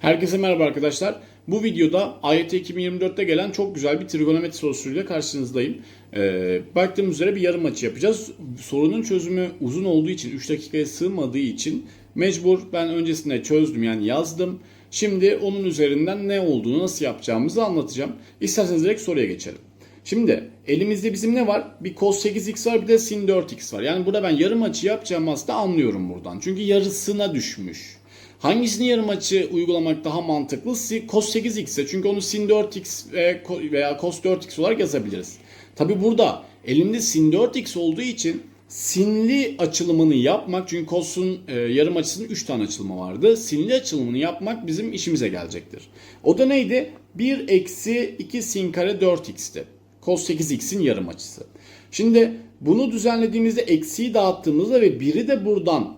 Herkese merhaba arkadaşlar. Bu videoda AYT 2024'te gelen çok güzel bir trigonometri sorusuyla karşınızdayım. Ee, baktığımız üzere bir yarım açı yapacağız. Sorunun çözümü uzun olduğu için, 3 dakikaya sığmadığı için mecbur ben öncesinde çözdüm yani yazdım. Şimdi onun üzerinden ne olduğunu, nasıl yapacağımızı anlatacağım. İsterseniz direkt soruya geçelim. Şimdi elimizde bizim ne var? Bir cos 8x var bir de sin 4x var. Yani burada ben yarım açı yapacağım aslında anlıyorum buradan. Çünkü yarısına düşmüş. Hangisini yarım açı uygulamak daha mantıklı? Cos 8x ise çünkü onu sin 4x ve- veya cos 4x olarak yazabiliriz. Tabi burada elimde sin 4x olduğu için sinli açılımını yapmak çünkü cos'un e, yarım açısının 3 tane açılımı vardı. Sinli açılımını yapmak bizim işimize gelecektir. O da neydi? 1 eksi 2 sin kare 4x'ti. Cos 8x'in yarım açısı. Şimdi bunu düzenlediğimizde eksiği dağıttığımızda ve biri de buradan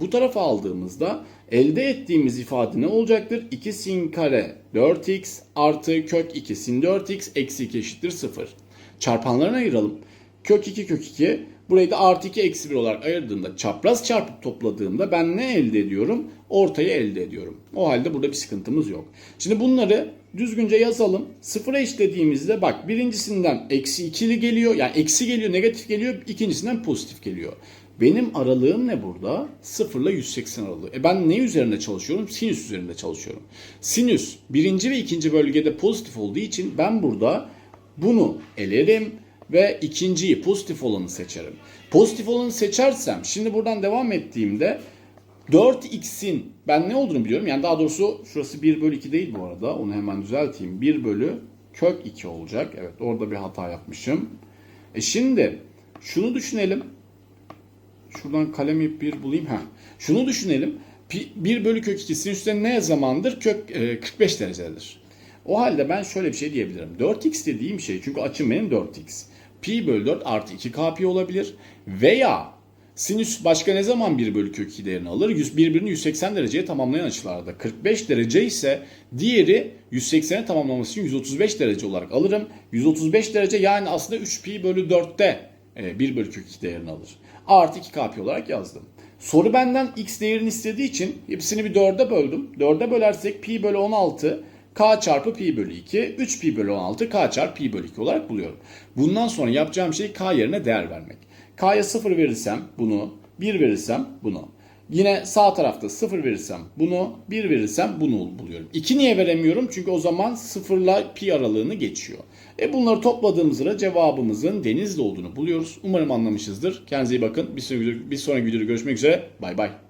bu tarafa aldığımızda elde ettiğimiz ifade ne olacaktır? 2 sin kare 4x artı kök 2 sin 4x eksi 2 eşittir 0. Çarpanlarına ayıralım. Kök 2 kök 2 burayı da artı 2 eksi 1 olarak ayırdığımda çapraz çarpıp topladığımda ben ne elde ediyorum? Ortayı elde ediyorum. O halde burada bir sıkıntımız yok. Şimdi bunları düzgünce yazalım. Sıfıra eşitlediğimizde bak birincisinden eksi ikili geliyor. Yani eksi geliyor negatif geliyor. ikincisinden pozitif geliyor. Benim aralığım ne burada? 0 ile 180 aralığı. E ben ne üzerinde çalışıyorum? Sinüs üzerinde çalışıyorum. Sinüs birinci ve ikinci bölgede pozitif olduğu için ben burada bunu elerim ve ikinciyi pozitif olanı seçerim. Pozitif olanı seçersem şimdi buradan devam ettiğimde 4x'in ben ne olduğunu biliyorum. Yani daha doğrusu şurası 1 bölü 2 değil bu arada. Onu hemen düzelteyim. 1 bölü kök 2 olacak. Evet orada bir hata yapmışım. E şimdi şunu düşünelim. Şuradan kalemi bir bulayım. Heh. Şunu düşünelim. 1 bölü kök 2 sinüsten ne zamandır? Kök e, 45 derecedir. O halde ben şöyle bir şey diyebilirim. 4x dediğim şey çünkü açım benim 4x. Pi bölü 4 artı 2k pi olabilir. Veya sinüs başka ne zaman 1 bölü kök 2 değerini alır? 100, birbirini 180 dereceye tamamlayan açılarda. 45 derece ise diğeri 180'e tamamlaması için 135 derece olarak alırım. 135 derece yani aslında 3 pi bölü 4'te 1 bölü kök 2 değerini alır. Artı 2 k pi olarak yazdım. Soru benden x değerini istediği için hepsini bir 4'e böldüm. 4'e bölersek pi bölü 16 k çarpı pi bölü 2 3 pi bölü 16 k çarpı pi bölü 2 olarak buluyorum. Bundan sonra yapacağım şey k yerine değer vermek. k'ya 0 verirsem bunu 1 verirsem bunu. Yine sağ tarafta 0 verirsem bunu 1 verirsem bunu buluyorum. 2 niye veremiyorum? Çünkü o zaman 0 ile pi aralığını geçiyor. E bunları topladığımızda cevabımızın denizli olduğunu buluyoruz. Umarım anlamışızdır. Kendinize iyi bakın. Bir sonraki, bir videoda görüşmek üzere. Bay bay.